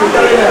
అయినా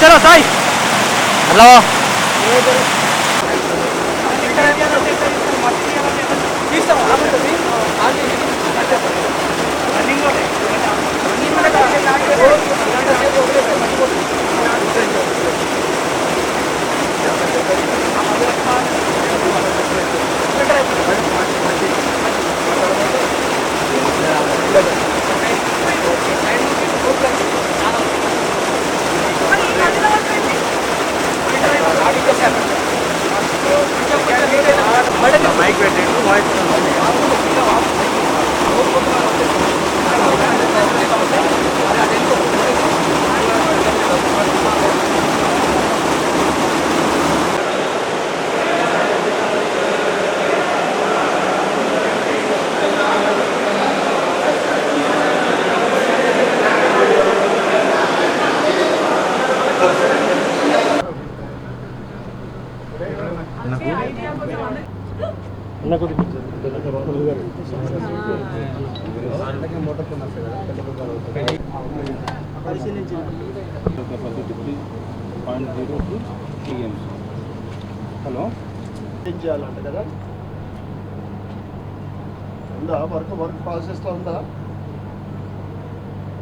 చలో Sai hello mic hello? ఏం చేయాలంట కదా. ఉందా? వర్క్ వర్క్ ప్రాసెస్లో ఉందా?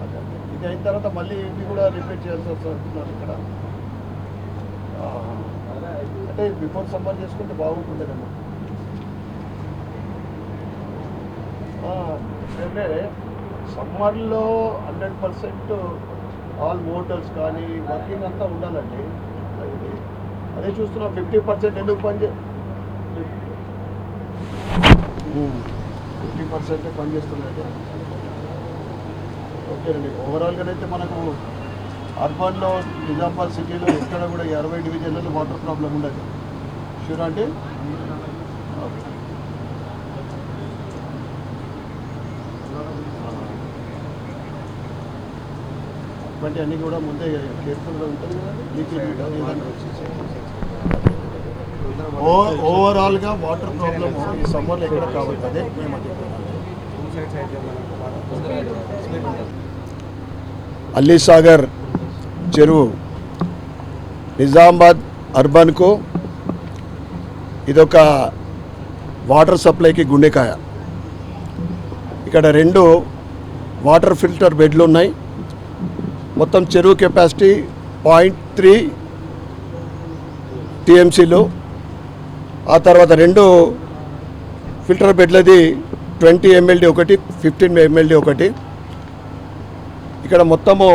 అదే. ఇది అయిన తర్వాత మళ్ళీ ఇవి కూడా రిపీట్ చేయాల్సి వస్తున్నారు ఇక్కడ. అంటే బిఫోర్ సమ్మర్ చేసుకుంటే బాగుంటుందేమో. అంటే సమ్మర్లో హండ్రెడ్ పర్సెంట్ ఆల్ మోటల్స్ కానీ వర్కింగ్ అంతా ఉండాలండి. అదే చూస్తున్నాం ఫిఫ్టీ పర్సెంట్ ఎందుకు పని ఫిఫ్టీ పర్సెంట్ పనిచేస్తున్నాయి ఓకేనండి ఓవరాల్గానైతే మనకు అర్బన్లో నిజామాబాద్ సిటీలో ఎక్కడ కూడా ఇరవై అరవై డివిజన్లలో వాటర్ ప్రాబ్లం ఉండదు. షూర్ అంటే అన్నీ కూడా ముందే కేర్ఫుల్గా ఉంటుంది ఓవరాల్గా వాటర్ ప్రాబ్లమ్ ఈ సమ్మర్లో ఎక్కడ కావాలి అదే మేము అల్లీసాగర్ చెరువు నిజామాబాద్ అర్బన్కు ఇదొక వాటర్ సప్లైకి గుండెకాయ. ఇక్కడ రెండు వాటర్ ఫిల్టర్ బెడ్లు ఉన్నాయి. మొత్తం చెరువు కెపాసిటీ పాయింట్ త్రీ టీఎంసీలు. ఆ తర్వాత రెండు ఫిల్టర్ బెడ్లది ట్వంటీ ఎంఎల్డి ఒకటి ఫిఫ్టీన్ ఎంఎల్డి ఒకటి. ఇక్కడ మొత్తము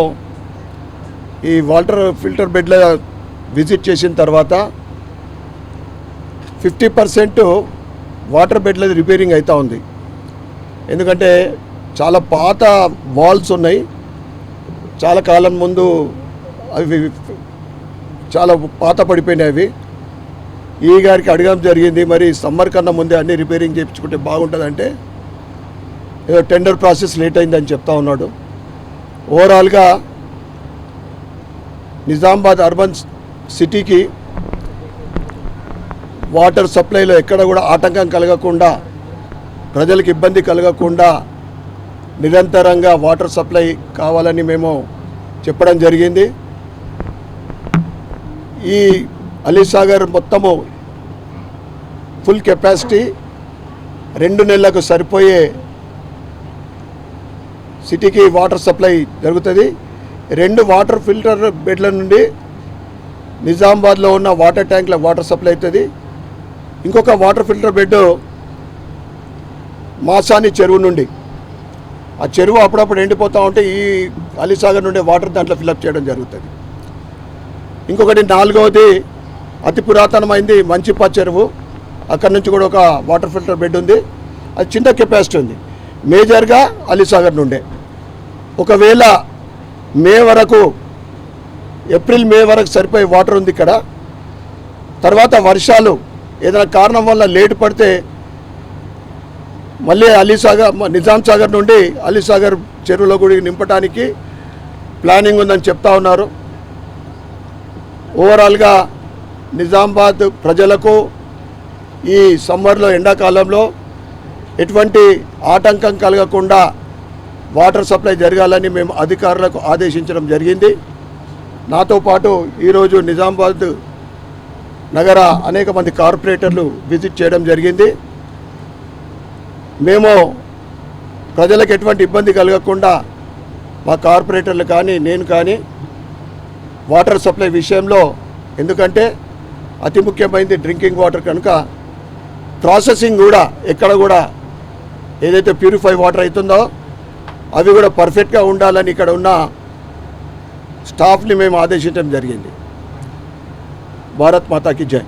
ఈ వాటర్ ఫిల్టర్ బెడ్ల విజిట్ చేసిన తర్వాత ఫిఫ్టీ పర్సెంట్ వాటర్ బెడ్లది రిపేరింగ్ అవుతూ ఉంది. ఎందుకంటే చాలా పాత వాల్స్ ఉన్నాయి. చాలా కాలం ముందు అవి చాలా పాత పడిపోయినాయి అవి. ఈ గారికి అడగడం జరిగింది మరి సమ్మర్ కన్నా ముందే అన్ని రిపేరింగ్ చేయించుకుంటే బాగుంటుందంటే ఏదో టెండర్ ప్రాసెస్ లేట్ అయిందని చెప్తా ఉన్నాడు. ఓవరాల్గా నిజామాబాద్ అర్బన్ సిటీకి వాటర్ సప్లైలో ఎక్కడ కూడా ఆటంకం కలగకుండా ప్రజలకు ఇబ్బంది కలగకుండా నిరంతరంగా వాటర్ సప్లై కావాలని మేము చెప్పడం జరిగింది. ఈ అలీసాగర్ మొత్తము ఫుల్ కెపాసిటీ రెండు నెలలకు సరిపోయే సిటీకి వాటర్ సప్లై జరుగుతుంది. రెండు వాటర్ ఫిల్టర్ బెడ్ల నుండి నిజామాబాద్లో ఉన్న వాటర్ ట్యాంక్ల వాటర్ సప్లై అవుతుంది. ఇంకొక వాటర్ ఫిల్టర్ బెడ్ మాసాని చెరువు నుండి. ఆ చెరువు అప్పుడప్పుడు ఎండిపోతూ ఉంటే ఈ అలీసాగర్ నుండి వాటర్ దాంట్లో ఫిల్అప్ చేయడం జరుగుతుంది. ఇంకొకటి నాలుగవది అతి పురాతనమైంది మంచిపా చెరువు. అక్కడి నుంచి కూడా ఒక వాటర్ ఫిల్టర్ బెడ్ ఉంది. అది చిన్న కెపాసిటీ ఉంది. మేజర్గా అలీసాగర్ నుండే. ఒకవేళ మే వరకు ఏప్రిల్ మే వరకు సరిపోయే వాటర్ ఉంది ఇక్కడ. తర్వాత వర్షాలు. ఏదైనా కారణం వల్ల లేట్ పడితే మళ్ళీ అలీసాగర్ మ- నిజాం సాగర్ నుండి అలీసాగర్ చెరువులో కూడా నింపడానికి ప్లానింగ్ ఉందని చెప్తా ఉన్నారు. ఓవరాల్గా నిజామాబాద్ ప్రజలకు ఈ సమ్మర్లో ఎండాకాలంలో ఎటువంటి ఆటంకం కలగకుండా వాటర్ సప్లై జరగాలని మేము అధికారులకు ఆదేశించడం జరిగింది. నాతో పాటు ఈరోజు నిజామాబాద్ నగర అనేక మంది కార్పొరేటర్లు విజిట్ చేయడం జరిగింది. మేము ప్రజలకు ఎటువంటి ఇబ్బంది కలగకుండా మా కార్పొరేటర్లు కానీ నేను కానీ వాటర్ సప్లై విషయంలో ఎందుకంటే అతి ముఖ్యమైనది డ్రింకింగ్ వాటర్ కనుక ప్రాసెసింగ్ కూడా ఎక్కడ కూడా ఏదైతే ప్యూరిఫై వాటర్ అవుతుందో అవి కూడా పర్ఫెక్ట్గా ఉండాలని ఇక్కడ ఉన్న స్టాఫ్ని మేము ఆదేశించడం జరిగింది. భారత్ మాతాకి జై.